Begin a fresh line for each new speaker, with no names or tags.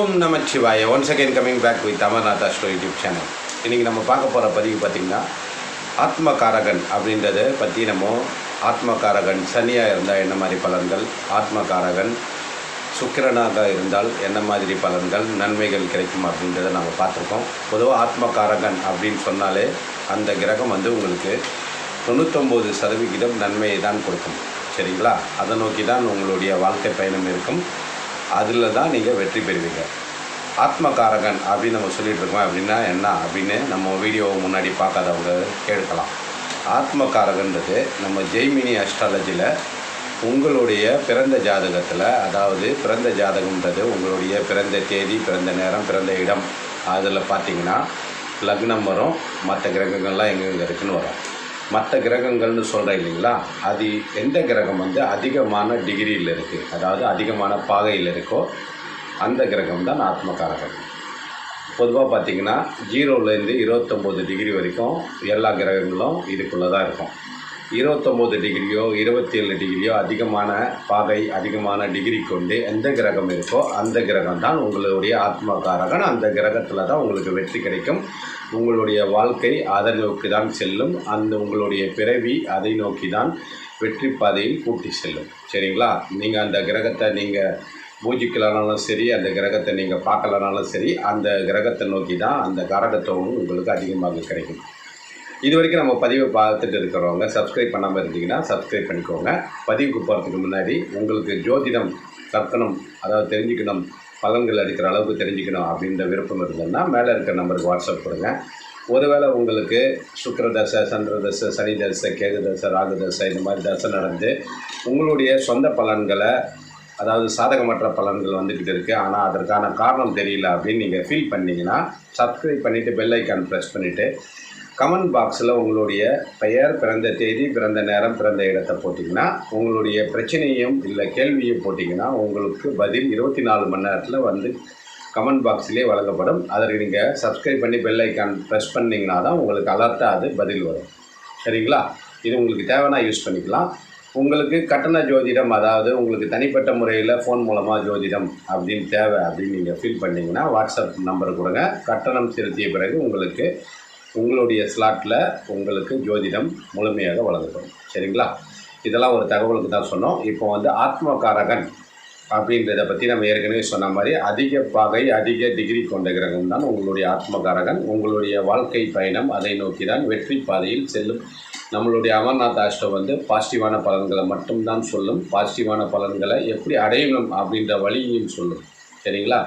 Om Namachivaya. Once again coming back with Amarnath astro YouTube channel இன்றைக்கி நம்ம பார்க்க போகிற பதிவு பார்த்திங்கன்னா ஆத்மகாரகன் அப்படின்றத பற்றி நம்ம ஆத்மகாரகன் சனியாக இருந்தால் என்ன மாதிரி பலன்கள் ஆத்மகாரகன் சுக்கிரனாக இருந்தால் என்ன மாதிரி பலன்கள் நன்மைகள் கிடைக்கும் அப்படின்றத நம்ம பார்த்துருக்கோம். பொதுவாக ஆத்மகாரகன் அப்படின்னு சொன்னாலே அந்த கிரகம் வந்து உங்களுக்கு தொண்ணூத்தொம்பது சதவிகிதம் நன்மையை தான் கொடுக்கும். சரிங்களா? அதை நோக்கி தான் உங்களுடைய வாழ்க்கை பயணம் இருக்கும். அதில் தான் நீங்கள் வெற்றி பெறுவீங்க. ஆத்மகாரகன் அப்படின்னு நம்ம சொல்லிட்டு இருக்கோம். அப்படின்னா என்ன? அப்படின்னு நம்ம வீடியோவை முன்னாடி பார்க்காதவங்க கேட்கலாம். ஆத்மகாரகன்றது நம்ம ஜெய்மினி அஸ்ட்ராலஜியில் உங்களுடைய பிறந்த ஜாதகத்தில் அதாவது பிறந்த ஜாதகம்ன்றது உங்களுடைய பிறந்த தேதி பிறந்த நேரம் பிறந்த இடம். அதில் பார்த்தீங்கன்னா லக்னம் வரும். மற்ற கிரகங்கள்லாம் எங்கெங்கே இருக்குன்னு வரும். மற்ற கிரகங்கள்னு சொல்கிறேன் இல்லைங்களா? அது எந்த கிரகம் வந்து அதிகமான டிகிரியில் இருக்குது அதாவது அதிகமான பாகையில் இருக்கோ அந்த கிரகம் தான் ஆத்மகாரகன் பொதுவாக பார்த்திங்கன்னா ஜீரோலேருந்து இருபத்தொம்போது டிகிரி வரைக்கும் எல்லா கிரகங்களும் இதுக்குள்ளே தான் இருக்கும். இருபத்தொம்போது டிகிரியோ இருபத்தி ஏழு டிகிரியோ அதிகமான பாகை அதிகமான டிகிரி கொண்டு எந்த கிரகம் இருக்கோ அந்த கிரகம் தான் உங்களுடைய ஆத்மகாரகன். அந்த கிரகத்தில் தான் உங்களுக்கு வெற்றி கிடைக்கும். உங்களுடைய வாழ்க்கை அதை நோக்கி தான் செல்லும். அந்த உங்களுடைய பிறவி அதை நோக்கி தான் வெற்றி பாதையில் கூட்டி செல்லும். சரிங்களா? நீங்கள் அந்த கிரகத்தை நீங்கள் பூஜிக்கலனாலும் சரி அந்த கிரகத்தை நீங்கள் பார்க்கலனாலும் சரி அந்த கிரகத்தை நோக்கி தான் அந்த காரகத்துவம் உங்களுக்கு அதிகமாக கிடைக்கும். இது வரைக்கும் நம்ம பதிவை பார்த்துட்டு இருக்கிறவங்க சப்ஸ்கிரைப் பண்ணாமல் இருந்தீங்கன்னா சப்ஸ்கிரைப் பண்ணிக்கோங்க. பதிவுக்கு போகிறதுக்கு முன்னாடி உங்களுக்கு ஜோதிடம் கற்கணும் அதாவது தெரிஞ்சுக்கணும் பலன்கள் அடிக்கிற அளவுக்கு தெரிஞ்சுக்கணும் அப்படின்ற விருப்பம் இருந்ததுன்னா மேலே இருக்கிற நம்பருக்கு வாட்ஸ்அப் கொடுங்க. ஒருவேளை உங்களுக்கு சுக்கர தசை சந்திர தசை சனி தசை கேது தசை ராகு தசை இந்த மாதிரி தசை நடந்து உங்களுடைய சொந்த பலன்களை அதாவது சாதகமற்ற பலன்கள் வந்துக்கிட்டு இருக்குது ஆனால் அதற்கான காரணம் தெரியல அப்படின்னு நீங்கள் ஃபீல் பண்ணீங்கன்னா சப்ஸ்கிரைப் பண்ணிவிட்டு பெல் ஐக்கான் ப்ரெஸ் பண்ணிவிட்டு கமெண்ட் பாக்ஸில் உங்களுடைய பெயர் பிறந்த தேதி பிறந்த நேரம் பிறந்த இடத்தை போட்டிங்கன்னா உங்களுடைய பிரச்சனையும் இல்லை கேள்வியும் போட்டிங்கன்னா உங்களுக்கு பதில் இருபத்தி நாலு மணி நேரத்தில் வந்து கமெண்ட் பாக்ஸ்லேயே வழங்கப்படும். அதற்கு நீங்கள் சப்ஸ்கிரைப் பண்ணி பெல் ஐக்கான் ப்ரெஸ் பண்ணிங்கன்னா தான் உங்களுக்கு அலர்ட்டாக அது பதில் வரும். சரிங்களா? இது உங்களுக்கு தேவைன்னா யூஸ் பண்ணிக்கலாம். உங்களுக்கு கட்டண ஜோதிடம் அதாவது உங்களுக்கு தனிப்பட்ட முறையில் ஃபோன் மூலமாக ஜோதிடம் அப்படின்னு தேவை அப்படின்னு நீங்கள் ஃபீல் பண்ணிங்கன்னா வாட்ஸ்அப் நம்பர் கொடுங்க. கட்டணம் செலுத்திய பிறகு உங்களுக்கு உங்களுடைய ஸ்லாட்டில் உங்களுக்கு ஜோதிடம் முழுமையாக வழங்கப்படும் சரிங்களா? இதெல்லாம் ஒரு தகவலுக்கு தான் சொன்னோம். இப்போ வந்து ஆத்மகாரகன் அப்படின்றத பற்றி நம்ம ஏற்கனவே சொன்ன மாதிரி அதிக பாகை அதிக டிகிரி கொண்ட கிரகம் தான் உங்களுடைய ஆத்மகாரகன். உங்களுடைய வாழ்க்கை பயணம் அதை நோக்கி தான் வெற்றி பாதையில் செல்லும். நம்மளுடைய அமர்நாத் ஆஷ்டம் வந்து பாசிட்டிவான பலன்களை மட்டும்தான் சொல்லும். பாசிட்டிவான பலன்களை எப்படி அடையணும் அப்படின்ற வழியையும் சொல்லும். சரிங்களா?